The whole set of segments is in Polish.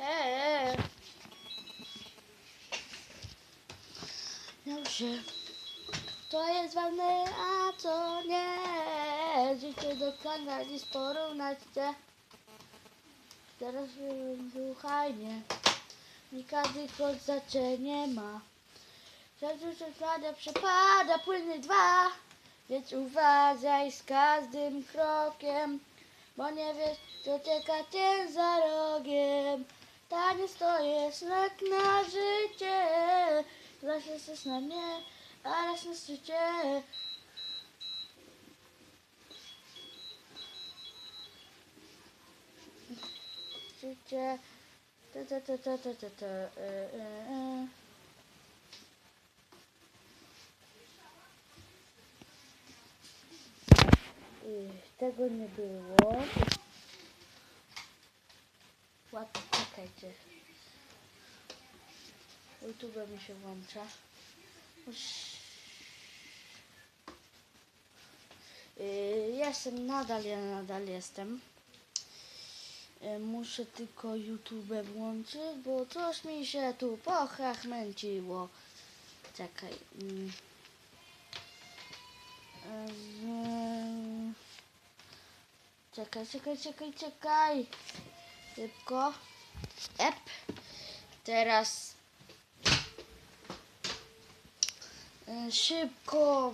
Eee. Dobrze. To jest ważne, a co nie. Życie do kanali porównać chcę. Teraz słuchaj mnie. Nie każdy krok znaczenie ma. Sercu przepada, przepada, płynie dwa. Więc uważaj z każdym krokiem, bo nie wiesz, co czeka cię za rogiem. Taniec to jest lek na życie, raz jest na mnie, a raz na szczycie. Życie, ta ta ta ta ta ta ta, e, Tego nie było. Ładnie, czekajcie. YouTube mi się włącza. Y, Jestem nadal, ja nadal jestem. Y, Muszę tylko YouTube włączyć, bo coś mi się tu pochachmęciło. Czekaj. mm. Ehm, Czekaj, czekaj, czekaj, czekaj. Szybko. Ep. Teraz. E, Szybko.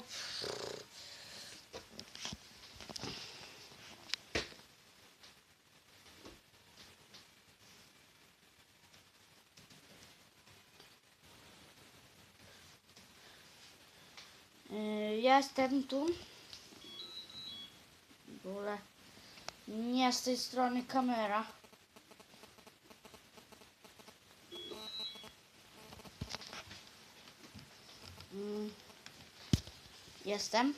E, Jestem tu. W ogóle nie z tej strony kamera. Jestem.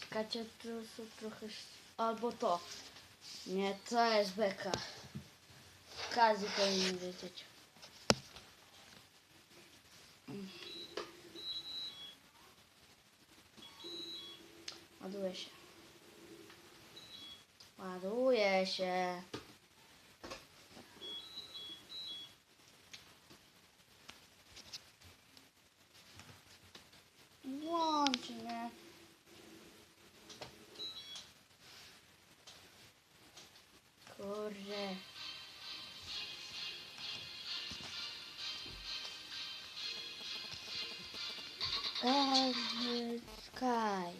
Czekajcie, tu są trochę... Albo to. Nie, to jest beka. Każdy powinien wiedzieć. Ładuje się. Ładuje się. Włącz mnie. Kurde. Sky.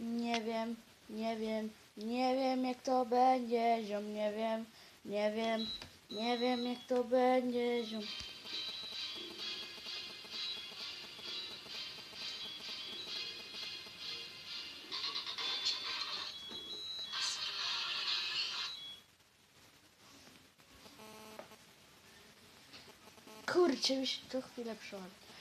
Nie wiem, nie wiem, nie wiem jak to będzie, ziom, nie wiem, nie wiem, nie wiem jak to będzie, ziom. Kurczę, mi się to chwilę przeładuje.